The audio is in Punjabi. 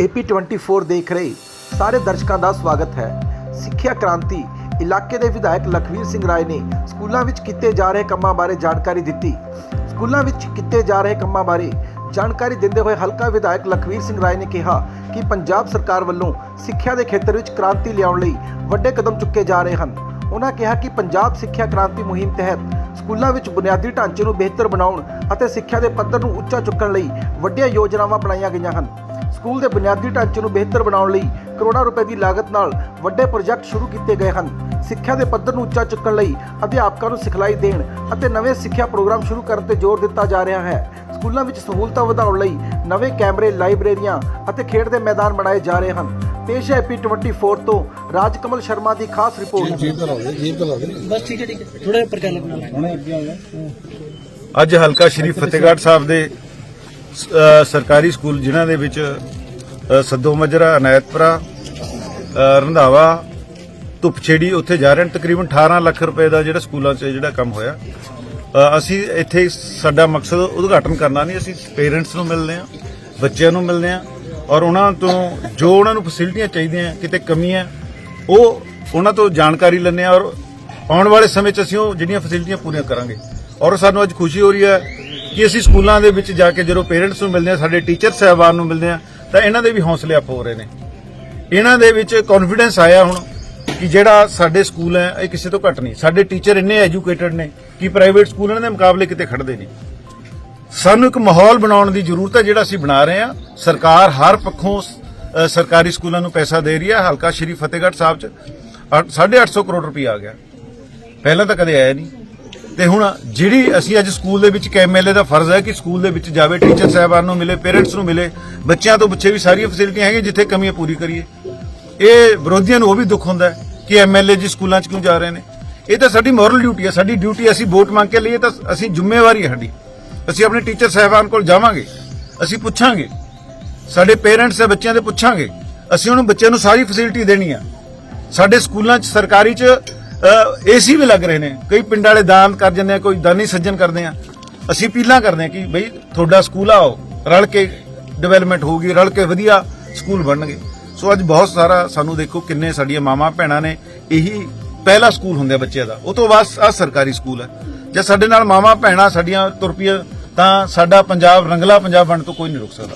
AP24 ਦੇਖ ਰਹੇ ਸਾਰੇ ਦਰਸ਼ਕਾਂ ਦਾ ਸਵਾਗਤ ਹੈ। ਸਿੱਖਿਆ ਕ੍ਰਾਂਤੀ ਇਲਾਕੇ ਦੇ ਵਿਧਾਇਕ ਲਖਵੀਰ ਸਿੰਘ ਰਾਏ ਨੇ ਸਕੂਲਾਂ ਵਿੱਚ ਕੀਤੇ ਜਾ ਰਹੇ ਕੰਮਾਂ ਬਾਰੇ ਜਾਣਕਾਰੀ ਦਿੱਤੀ। ਸਕੂਲਾਂ ਵਿੱਚ ਕੀਤੇ ਜਾ ਰਹੇ ਕੰਮਾਂ ਬਾਰੇ ਜਾਣਕਾਰੀ ਦਿੰਦੇ ਹੋਏ ਹਲਕਾ ਵਿਧਾਇਕ ਲਖਵੀਰ ਸਿੰਘ ਰਾਏ ਨੇ ਕਿਹਾ ਕਿ ਪੰਜਾਬ ਸਰਕਾਰ ਵੱਲੋਂ ਸਿੱਖਿਆ ਦੇ ਖੇਤਰ ਵਿੱਚ ਕ੍ਰਾਂਤੀ ਲਿਆਉਣ ਲਈ ਵੱਡੇ ਕਦਮ ਚੁੱਕੇ ਜਾ ਰਹੇ ਹਨ। ਉਹਨਾਂ ਕਿਹਾ ਕਿ ਪੰਜਾਬ ਸਿੱਖਿਆ ਕ੍ਰਾਂਤੀ ਮੁਹਿੰਮ ਤਹਿਤ ਸਕੂਲਾਂ ਵਿੱਚ ਬੁਨਿਆਦੀ ਢਾਂਚੇ ਨੂੰ ਬਿਹਤਰ ਬਣਾਉਣ ਅਤੇ ਸਿੱਖਿਆ ਦੇ ਪੱਧਰ ਨੂੰ ਉੱਚਾ ਚੁੱਕਣ ਲਈ ਵੱਡੀਆਂ ਯੋਜਨਾਵਾਂ ਬਣਾਈਆਂ ਗਈਆਂ ਹਨ। ਸਕੂਲ ਦੇ ਬੁਨਿਆਦੀ ਢਾਂਚੇ ਨੂੰ ਬਿਹਤਰ ਬਣਾਉਣ ਲਈ ਕਰੋੜਾਂ ਰੁਪਏ ਦੀ ਲਾਗਤ ਨਾਲ ਵੱਡੇ ਪ੍ਰੋਜੈਕਟ ਸ਼ੁਰੂ ਕੀਤੇ ਗਏ ਹਨ। ਸਿੱਖਿਆ ਦੇ ਪੱਧਰ ਨੂੰ ਉੱਚਾ ਚੁੱਕਣ ਲਈ ਅਧਿਆਪਕਾਂ ਨੂੰ ਸਿਖਲਾਈ ਦੇਣ ਅਤੇ ਨਵੇਂ ਸਿੱਖਿਆ ਪ੍ਰੋਗਰਾਮ ਸ਼ੁਰੂ ਕਰਨ ਤੇ ਜ਼ੋਰ ਦਿੱਤਾ ਜਾ ਰਿਹਾ ਹੈ। ਸਕੂਲਾਂ ਵਿੱਚ ਸਹੂਲਤਾਂ ਵਧਾਉਣ ਲਈ ਨਵੇਂ ਕੈਮਰੇ ਲਾਇਬ੍ਰੇਰੀਆਂ ਅਤੇ ਖੇਡ ਦੇ ਮੈਦਾਨ ਬਣਾਏ ਜਾ ਰਹੇ ਹਨ। ਪੇਸ਼ ਹੈ ਪੀ24 ਤੋਂ ਰਾਜਕਮਲ ਸ਼ਰਮਾ ਦੀ ਖਾਸ ਰਿਪੋਰਟ। ਬਸ ਠੀਕ ਹੈ ਠੀਕ ਹੈ। ਥੋੜਾ ਅੱਗੇ ਆ ਗਿਆ ਅੱਜ ਹਲਕਾ ਸ਼੍ਰੀ ਫਤਿਹਗੜ੍ਹ ਸਾਹਿਬ ਦੇ ਸਰਕਾਰੀ ਸਕੂਲ ਜਿਨ੍ਹਾਂ ਦੇ ਵਿੱਚ ਸੱਦੋ ਮਜਰਾ, ਅਨਾਇਤਪੁਰਾ ਰੰਧਾਵਾ, ਧੁੱਪਛੇੜੀ, ਉੱਥੇ ਜਾ ਰਹੇ ਨੇ। ਤਕਰੀਬਨ 18 ਲੱਖ ਰੁਪਏ ਦਾ ਜਿਹੜਾ ਸਕੂਲਾਂ 'ਚ ਜਿਹੜਾ ਕੰਮ ਹੋਇਆ। ਅਸੀਂ ਇੱਥੇ ਸਾਡਾ ਮਕਸਦ ਉਦਘਾਟਨ ਕਰਨਾ ਨਹੀਂ, ਅਸੀਂ ਪੇਰੈਂਟਸ ਨੂੰ ਮਿਲਦੇ ਆ ਬੱਚਿਆਂ ਨੂੰ ਮਿਲਦੇ ਆ ਔਰ ਉਹਨਾਂ ਤੋਂ ਜੋ ਉਹਨਾਂ ਨੂੰ ਫੈਸਿਲਿਟੀਆਂ ਚਾਹੀਦੀਆਂ, ਕਿਤੇ ਕਮੀਆਂ ਉਹ ਉਹਨਾਂ ਤੋਂ ਜਾਣਕਾਰੀ ਲੈਂਦੇ ਆ ਔਰ ਆਉਣ ਵਾਲੇ ਸਮੇਂ 'ਚ ਅਸੀਂ ਉਹ ਜਿਹੜੀਆਂ ਫੈਸਿਲਿਟੀਆਂ ਪੂਰੀਆਂ ਕਰਾਂਗੇ। ਔਰ ਸਾਨੂੰ ਅੱਜ ਖੁਸ਼ੀ ਹੋ ਰਹੀ ਹੈ ਕਿ ਅਸੀਂ ਸਕੂਲਾਂ ਦੇ ਵਿੱਚ ਜਾ ਕੇ ਜਦੋਂ ਪੇਰੈਂਟਸ ਨੂੰ ਮਿਲਦੇ ਆ ਸਾਡੇ ਟੀਚਰ ਸਹਿਬਾਨ ਨੂੰ ਮਿਲਦੇ ਆ ਤਾਂ ਇਹਨਾਂ ਦੇ ਵੀ ਹੌਸਲੇ ਅਪ ਹੋ ਰਹੇ ਨੇ। ਇਹਨਾਂ ਦੇ ਵਿੱਚ ਕੌਨਫੀਡੈਂਸ ਆਇਆ ਹੁਣ ਕਿ ਜਿਹੜਾ ਸਾਡੇ ਸਕੂਲ ਹੈ, ਇਹ ਕਿਸੇ ਤੋਂ ਘੱਟ ਨਹੀਂ। ਸਾਡੇ ਟੀਚਰ ਇੰਨੇ ਐਜੂਕੇਟਡ ਨੇ ਕਿ ਪ੍ਰਾਈਵੇਟ ਸਕੂਲਾਂ ਦੇ ਮੁਕਾਬਲੇ ਕਿਤੇ ਖੜਦੇ ਨਹੀਂ। ਸਾਨੂੰ ਇੱਕ ਮਾਹੌਲ ਬਣਾਉਣ ਦੀ ਜ਼ਰੂਰਤ ਹੈ, ਜਿਹੜਾ ਅਸੀਂ ਬਣਾ ਰਹੇ ਹਾਂ। ਸਰਕਾਰ ਹਰ ਪੱਖੋਂ ਸਰਕਾਰੀ ਸਕੂਲਾਂ ਨੂੰ ਪੈਸਾ ਦੇ ਰਹੀ ਹੈ। ਹਲਕਾ ਸ਼੍ਰੀ ਫਤਿਹਗੜ੍ਹ ਸਾਹਿਬ ਚ 850 ਕਰੋੜ ਰੁਪਏ ਆ ਗਿਆ। ਪਹਿਲਾਂ ਤਾਂ ਕਦੇ ਆਇਆ ਨਹੀਂ। ਤੇ ਹੁਣ ਜਿਹੜੀ ਅਸੀਂ ਅੱਜ ਸਕੂਲ ਦੇ ਵਿੱਚ ਐਮਐਲਏ ਦਾ ਫਰਜ਼ ਹੈ ਕਿ ਸਕੂਲ ਦੇ ਵਿੱਚ ਜਾਵੇ, ਟੀਚਰ ਸਾਹਿਬਾਨ ਨੂੰ ਮਿਲੇ, ਪੇਰੈਂਟਸ ਨੂੰ ਮਿਲੇ, ਬੱਚਿਆਂ ਤੋਂ ਪੁੱਛੇ ਵੀ ਸਾਰੀਆਂ ਫੈਸਿਲਿਟੀਆਂ ਹੈਗੀਆਂ ਜਿੱਥੇ ਕਮੀਆਂ ਪੂਰੀ ਕਰੀਏ। ਇਹ ਵਿਰੋਧੀਆਂ ਨੂੰ ਉਹ ਵੀ ਦੁੱਖ ਹੁੰਦਾ ਹੈ ਕਿ ਐਮਐਲਏ ਜੀ ਸਕੂਲਾਂ 'ਚ ਕਿਉਂ ਜਾ ਰਹੇ ਨੇ। ਇਹ ਤਾਂ ਸਾਡੀ ਮੋਰਲ ਡਿਊਟੀ ਹੈ, ਸਾਡੀ ਡਿਊਟੀ ਅਸੀਂ ਵੋਟ ਮੰਗ ਕੇ ਲਈਏ ਤਾਂ ਅਸੀਂ ਜ਼ਿੰਮੇਵਾਰੀ ਹੈ ਸਾਡੀ। ਅਸੀਂ ਆਪਣੇ ਟੀਚਰ ਸਾਹਿਬਾਨ ਕੋਲ ਜਾਵਾਂਗੇ, ਅਸੀਂ ਪੁੱਛਾਂਗੇ, ਸਾਡੇ ਪੇਰੈਂਟਸ ਦੇ ਬੱਚਿਆਂ ਦੇ ਪੁੱਛਾਂਗੇ, ਅਸੀਂ ਉਹਨਾਂ, ਬੱਚਿਆਂ ਨੂੰ ਸਾਰੀ ਫੈਸਿਲਿਟੀ ਦੇਣੀ ਆ। ਸਾਡੇ ਸਕੂਲਾਂ 'ਚ ਸਰਕਾਰੀ 'ਚ ਏਸੀ ਵੀ ਲੱਗ ਰਹੇ ਨੇ। ਕਈ ਪਿੰਡ ਵਾਲੇ ਦਾਨ ਕਰ ਜਾਂਦੇ ਆ, ਕੋਈ ਦਾਨੀ ਸੱਜਣ ਕਰਦੇ ਆ। ਅਸੀਂ ਅਪੀਲਾਂ ਕਰਦੇ ਆ ਕਿ ਬਈ ਤੁਹਾਡਾ ਸਕੂਲ ਆਓ, ਰਲ ਕੇ ਡਿਵੈਲਪਮੈਂਟ ਹੋਊਗੀ, ਰਲ ਕੇ ਵਧੀਆ ਸਕੂਲ ਬਣਨਗੇ। ਸੋ ਅੱਜ ਬਹੁਤ ਸਾਰਾ ਸਾਨੂੰ ਦੇਖੋ ਕਿੰਨੇ ਸਾਡੀਆਂ ਮਾਵਾਂ ਭੈਣਾਂ ਨੇ, ਇਹੀ ਪਹਿਲਾ ਸਕੂਲ ਹੁੰਦਾ ਬੱਚਿਆਂ ਦਾ। ਉਹ ਤੋਂ ਬਾਅਦ ਆ ਸਰਕਾਰੀ ਸਕੂਲ ਹੈ ਜੇ ਸਾਡੇ ਨਾਲ ਮਾਵਾਂ ਭੈਣਾਂ ਸਾਡੀਆਂ ਤੁਰ ਪਈਆਂ, ਤਾਂ ਸਾਡਾ ਪੰਜਾਬ ਰੰਗਲਾ ਪੰਜਾਬ ਬਣਨ ਤੋਂ ਕੋਈ ਨਹੀਂ ਰੁਕ ਸਕਦਾ।